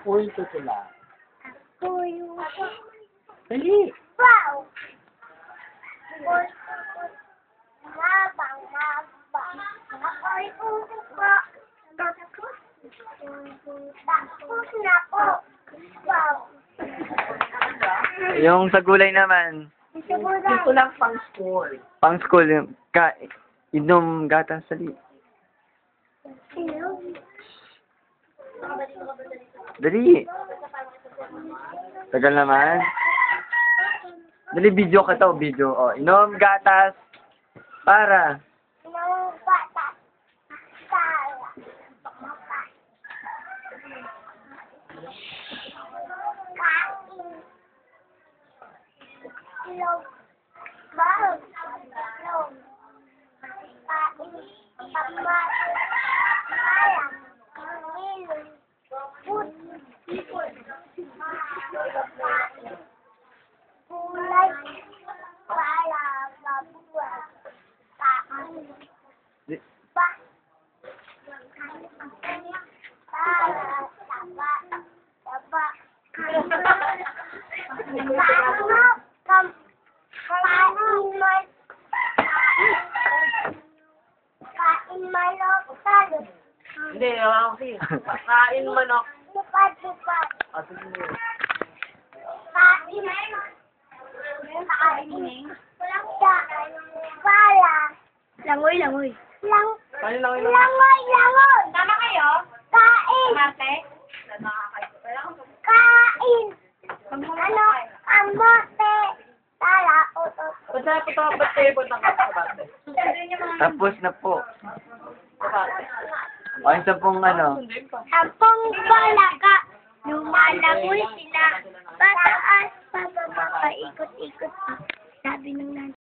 Ako yung tutula. Ako yung... Dali. Wow! Mabang, mabang. Ako yung. Tapos na po. Wow. Yung sa gulay naman, Ito lang pang school. pang school, yung ka, inom gatas sali. Dali. Tagal naman. Dali, video ka to, video. O, inom gatas. Para. Nung bata. Sala. Kain. Hindi, ako kasi. Kain manok. Lupad lupad. At hindi. Kain. Kain. Sa pala. Langoy langoy. Lang Kain lang yun. langoy langoy. Tama kayo? Kain. Mate? Kain. Ano? Kamote. Tala. Utot. Ba't saan punta ka? Ba't kayo punta ka sa bate? Sundin yung mga... Tapos na po. Sa bate. O, isa pong ano. Sampung balaga. Lumalangoy sila. Pataas, pababa, paikot-ikot. Sabi ng nanay.